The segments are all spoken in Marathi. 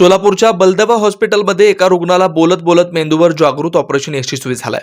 सोलापूरच्या बलदवा हॉस्पिटलमध्ये एका रुग्णाला बोलत बोलत मेंदूवर जागृत ऑपरेशन यशस्वी झालंय.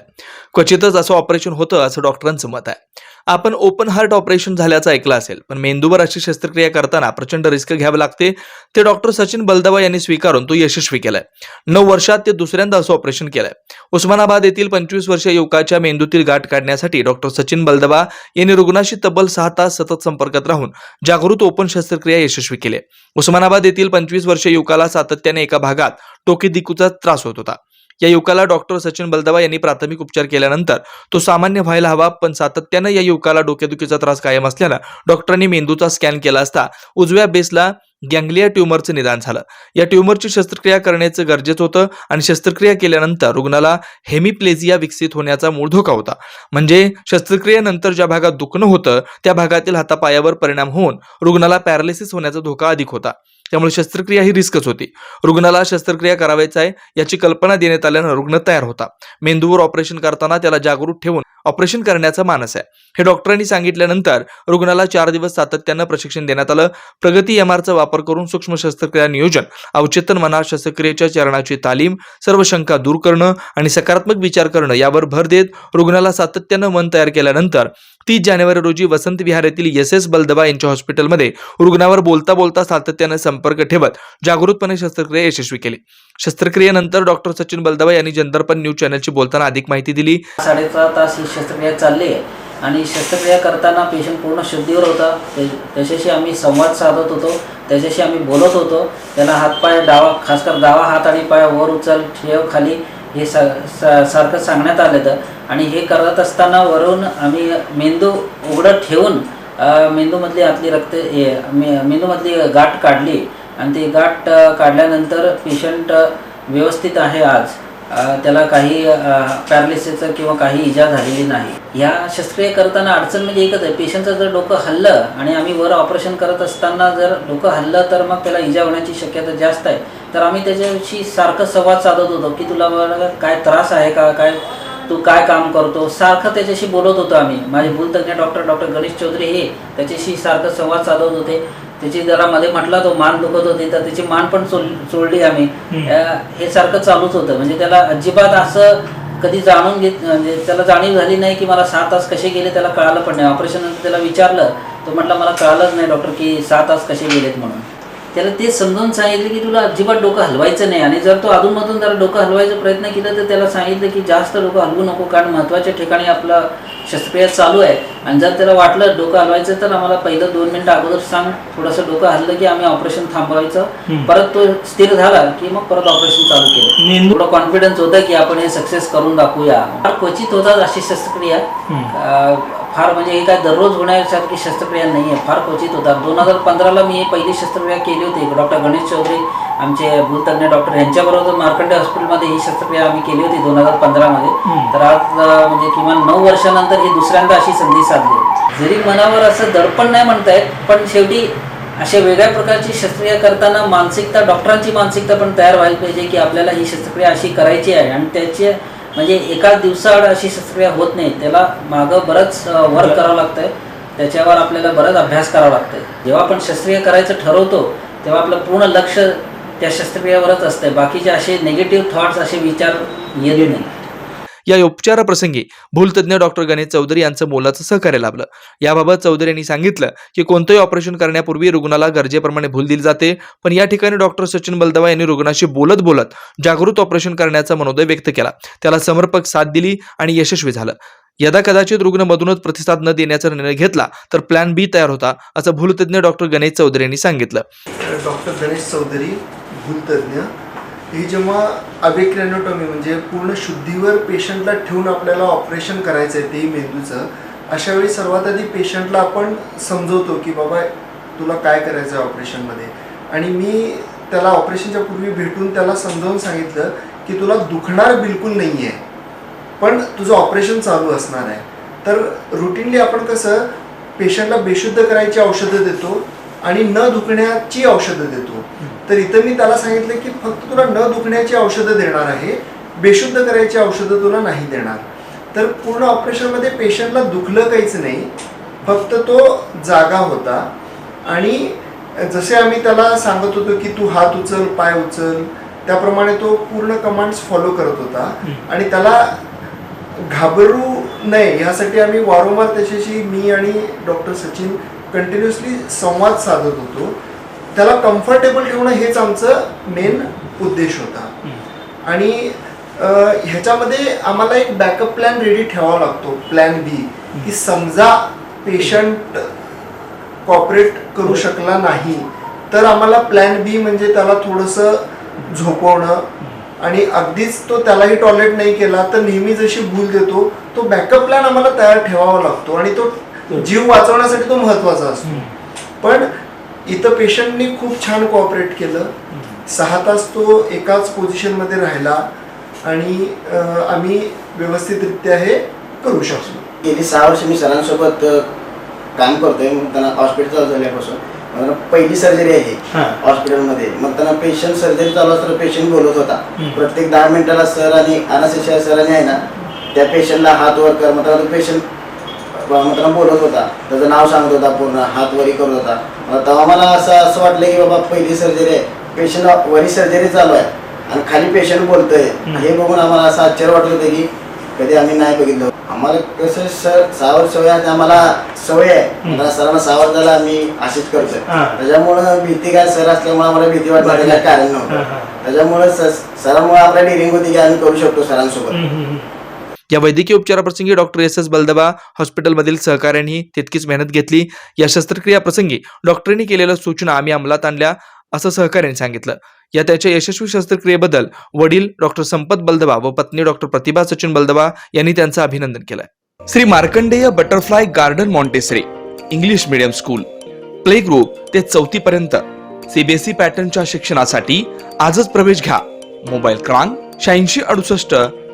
क्वचितच असं ऑपरेशन होतं असं डॉक्टरांचं मत आहे. आपण ओपन हार्ट ऑपरेशन झाल्याचं ऐकलं असेल पण मेंदूवर अशी शस्त्रक्रिया करताना प्रचंड रिस्क घ्यावी लागते ते डॉक्टर सचिन बलदवा यांनी स्वीकारून तो यशस्वी केलाय. नऊ वर्षात ते दुसऱ्यांदा असं ऑपरेशन केलंय. उस्मानाबाद येथील पंचवीस वर्षीय युवकाच्या मेंदूतील गाठ काढण्यासाठी डॉक्टर सचिन बलदवा यांनी रुग्णाशी तब्बल सहा तास सतत संपर्कात राहून जागृत ओपन शस्त्रक्रिया यशस्वी केली. उस्मानाबाद येथील पंचवीस वर्षीय युवकाला सात सातत्याने एका भागात टोकेदिकूचा त्रास होत होता. या युवकाला डॉक्टर सचिन बलदवा यांनी प्राथमिक उपचार केल्यानंतर तो सामान्य व्हायला हवा पण सातत्यानं या युवकाला डोकेदुखीचा त्रास कायम असल्यानं डॉक्टरांनी मेंदूचा स्कॅन केला असता उजव्या बेसला गँग्लिया ट्यूमरचं निदान झालं. या ट्यूमरची शस्त्रक्रिया करण्याचं गरजेचं होतं आणि शस्त्रक्रिया केल्यानंतर रुग्णाला हेमिप्लेझिया विकसित होण्याचा मूळ धोका होता. म्हणजे शस्त्रक्रियेनंतर ज्या भागात दुखणं होतं त्या भागातील हातापायावर परिणाम होऊन रुग्णाला पॅरालिसिस होण्याचा धोका अधिक होता. त्यामुळे शस्त्रक्रिया ही रिस्कच होती. रुग्णाला शस्त्रक्रिया करावायचं आहे याची कल्पना देण्यात आल्यानं रुग्ण तयार होता. मेंदूवर ऑपरेशन करताना त्याला जागरूक ठेवून ऑपरेशन करण्याचा मानस आहे. हे डॉक्टरांनी सांगितल्यानंतर रुग्णाला चार दिवस सातत्यानं प्रशिक्षण देण्यात आलं. प्रगती एम आरचा वापर करून सूक्ष्म शस्त्रक्रिया नियोजन अवचेतन मना शस्त्रक्रियेच्या चरणाची तालीम सर्व शंका दूर करणं आणि सकारात्मक विचार करणं यावर भर देत रुग्णाला सातत्यानं मन तयार केल्यानंतर तीस जानेवारी रोजी वसंत विहार येथील एस एस बलदबा यांच्या हॉस्पिटलमध्ये रुग्णावर बोलता बोलता सातत्यानं संपर्क ठेवत जागृतपणे शस्त्रक्रिया यशस्वी केली. शस्त्रक्रियेनंतर डॉक्टर सचिन बलदबा यांनी जनदर्पण न्यूज चॅनलशी बोलताना अधिक माहिती दिली. साडेसहा तास ही शस्त्रक्रिया चालली आहे आणि शस्त्रक्रिया करताना पेशंट पूर्ण शुद्धीवर होता. त्याच्याशी आम्ही संवाद साधत होतो. त्याच्याशी आम्ही बोलत होतो. त्याला हातपाय डावा खासकर डावा हात आणि पाय वर उचल ठेव खाली हे सा सारखं सांगण्यात आलं होतं. आणि हे करत असताना वरून आम्ही मेंदू उघडं ठेवून मेंदूमधली आतली रक्त हे, मेंदूमधली गाठ काढली. आणि ती गाठ काढल्यानंतर पेशंट व्यवस्थित आहे आज. त्याला काही पॅरालिसिसचं किंवा काही इजा झालेली नाही. या शस्त्रक्रिया करताना अडचण म्हणजे एकच आहे. पेशंटचं जर डोकं हल्लं आणि आम्ही वर ऑपरेशन करत असताना जर डोकं हल्लं तर मग त्याला इजा होण्याची शक्यता जास्त आहे. तर आम्ही त्याच्याशी सारखं संवाद साधत होतो की तुला काय त्रास आहे का काय तू काय काम करतो? सारखं त्याच्याशी बोलत होतो आम्ही. माझे भूलतज्ञ डॉक्टर डॉक्टर गणेश चौधरी हे त्याच्याशी सारखं संवाद साधत होते. त्याची जरा मध्ये म्हटला तो मान दुखत होती तर त्याची मान पण चोळली आम्ही. हे सारखं चालूच होतं. म्हणजे त्याला अजिबात असं कधी जाणून घेत म्हणजे त्याला जाणीव झाली नाही की मला सहा तास कसे गेले त्याला कळालं पण नाही. ऑपरेशन नंतर त्याला विचारलं. तो म्हटला मला कळालंच नाही डॉक्टर की सहा तास कसे गेलेत म्हणून. त्याला ते समजावून सांगितलं की तुला अजिबात डोकं हलवायचं नाही. आणि जर तो अधूनमधून जरा डोकं हलवायचा प्रयत्न केला तर त्याला सांगितलं की जास्त डोकं हलवू नको कारण महत्त्वाच्या ठिकाणी आपलं शस्त्रक्रिया चालू आहे. आणि जर त्याला वाटलं डोकं हलवायचं तर आम्हाला पहिलं दोन मिनिटं अगोदर सांग. थोडंसं डोकं हललं की आम्ही ऑपरेशन थांबवायचं. परत तो स्थिर झाला की मग परत ऑपरेशन चालू केलं. थोडं कॉन्फिडन्स होतं की आपण हे सक्सेस करून दाखवूया. फार क्वचित होतात अशी शस्त्रक्रिया. फार म्हणजे हे काय दररोज होण्यासारखी शस्त्रक्रिया नाही आहे फार क्वचित होतात. दोन हजार पंधराला मी पहिली शस्त्रक्रिया केली होती. डॉक्टर गणेश चौधरी आमचे भूलतज्ञ डॉक्टर यांच्याबरोबर मार्कंडे हॉस्पिटलमध्ये ही शस्त्रक्रिया आम्ही केली होती दोन हजार पंधरामध्ये. तर आज म्हणजे किमान नऊ वर्षानंतर ही दुसऱ्यांदा अशी संधी साधली. जरी मनावर असं दडपण नाही म्हणता येत पण शेवटी अशा वेगळ्या प्रकारची शस्त्रक्रिया करताना मानसिकता डॉक्टरांची मानसिकता पण तयार व्हायला पाहिजे की आपल्याला ही शस्त्रक्रिया अशी करायची आहे. आणि त्याची म्हणजे एका दिवसाआड अशी शस्त्रक्रिया होत नाही. त्याला मागं बरंच वर्क करावं लागतंय. त्याच्यावर आपल्याला बरंच अभ्यास करावा लागतंय. जेव्हा आपण शस्त्रक्रिया करायचं ठरवतो तेव्हा आपलं पूर्ण लक्ष त्या शस्त्रक्रियेवरच असतंय. बाकीचे असे निगेटिव्ह थॉट्स असे विचार येत नाही. या उपचाराप्रसंगी भूलतज्ञ डॉक्टर गणेश चौधरी यांचं मोलाचं सहकार्य लाभलं. याबाबत चौधरी यांनी सांगितलं की कोणतंही ऑपरेशन करण्यापूर्वी रुग्णाला गरजेप्रमाणे भूल दिली जाते पण या ठिकाणी डॉक्टर सचिन बलदवा यांनी रुग्णाशी बोलत बोलत जागृत ऑपरेशन करण्याचा मनोदय व्यक्त केला. त्याला समर्पक साथ दिली आणि यशस्वी झालं. यदा कदाचित रुग्ण मधूनच प्रतिसाद न देण्याचा निर्णय घेतला तर प्लॅन बी तयार होता असं भूलतज्ञ डॉक्टर गणेश चौधरी यांनी सांगितलं. डॉक्टर गणेश चौधरी भूलतज्ञ ही जेव्हा अवेक्रॅनोटॉमी म्हणजे पूर्ण शुद्धीवर पेशंटला ठेवून आपल्याला ऑपरेशन करायचं आहे तेही मेंदूचं अशा वेळी सर्वात आधी पेशंटला आपण समजवतो की बाबा तुला काय करायचं आहे ऑपरेशनमध्ये? आणि मी त्याला ऑपरेशनच्या पूर्वी भेटून त्याला समजावून सांगितलं की तुला दुखणार बिलकुल नाही आहे पण तुझं ऑपरेशन चालू असणार आहे. तर रुटीनली आपण कसं पेशंटला बेशुद्ध करायची औषधं देतो आणि न दुखण्याची औषधं देतो. तर इथं मी त्याला सांगितलं की फक्त तुला न दुखण्याची औषधं देणार आहे बेशुद्ध करायची औषधं तुला नाही देणार. तर पूर्ण ऑपरेशनमध्ये पेशंटला दुखलं काहीच नाही फक्त तो जागा होता. आणि जसे आम्ही त्याला सांगत होतो की तू हात उचल पाय उचल त्याप्रमाणे तो पूर्ण कमांड्स फॉलो करत होता. आणि त्याला घाबरू नये यासाठी आम्ही वारंवार त्याच्याशी मी आणि डॉक्टर सचिन कंटिन्युअसली संवाद साधत होतो. त्याला कम्फर्टेबल ठेवणं हेच आमचं मेन उद्देश होता. आणि ह्याच्यामध्ये आम्हाला एक बॅकअप प्लॅन रेडी ठेवावा लागतो. प्लॅन बी की समजा पेशंट कॉपरेट करू शकला नाही तर आम्हाला प्लॅन बी म्हणजे त्याला थोडंसं झोपवणं. आणि अगदीच तो त्यालाही टॉयलेट नाही केला तर नेहमी जशी भूल देतो तो बॅकअप प्लॅन आम्हाला तयार ठेवावा लागतो. आणि तो जीव वाचवण्यासाठी तो महत्त्वाचा असतो. पण इथं पेशंटनी खूप छान कोऑपरेट केलं. सहा तास तो एकाच पोझिशनमध्ये राहिला आणि आम्ही व्यवस्थितरित्या हे करू शकलो. गेली सहा वर्ष मी सरांसोबत काम करतोय. मग त्यांना हॉस्पिटल चालू झाल्यापासून. पहिली सर्जरी आहे. हॉस्पिटलमध्ये मग त्यांना पेशंट सर्जरी चालू असताना पेशंट बोलत होता. प्रत्येक दहा मिनिटाला सर आणि अनासेशिया सरांनी आहे ना त्या पेशंटला हात वर कर. मग तो पेशंट त्यांना बोलत होता. त्याचं नाव सांगत होता पूर्ण हात वरी करत होता. तेव्हा मला असं असं वाटलं की बाबा पहिली सर्जरी आहे. पेशंट वरी सर्जरी चालू आहे. आणि खाली पेशंट बोलतोय. हे बघून आम्हाला असं आश्चर्य वाटत होतं की कधी आम्ही नाही बघितलं. आम्हाला कसं सर सहा वर्ष सवय आहे आम्हाला सवय आहे. सरांना सहा वर्ष झाला आम्ही अशीच करतोय. त्याच्यामुळं भीती काय सर असल्यामुळे आम्हाला भीती वाटण्याचं काय कारण नव्हतं. त्याच्यामुळे सरांमुळे आपल्या डिरिंग होती की आम्ही करू शकतो सरांसोबत. या वैद्यकीय उपचाराप्रसंगी डॉक्टर एस एस बलदबा हॉस्पिटलमधील सहकाऱ्यांनी तितकीच मेहनत घेतली. या शस्त्रक्रिया प्रसंगी डॉक्टरांनी केलेल्या सूचना आम्ही अंमलात आणल्या असं सहकाऱ्यांनी सांगितलं. या त्याच्या यशस्वी शस्त्रक्रियेबद्दल वडील डॉक्टर संपत बलदबा व पत्नी डॉक्टर प्रतिभा सचिन बलदबा यांनी त्यांचं अभिनंदन केलंय. Shri Markandey butterfly garden Montessori English medium school. Play group ते चौथी पर्यंत. सीबीएसई पॅटर्नच्या शिक्षणासाठी आजच प्रवेश घ्या. मोबाईल क्रमांक शहाऐंशी अडुसष्ट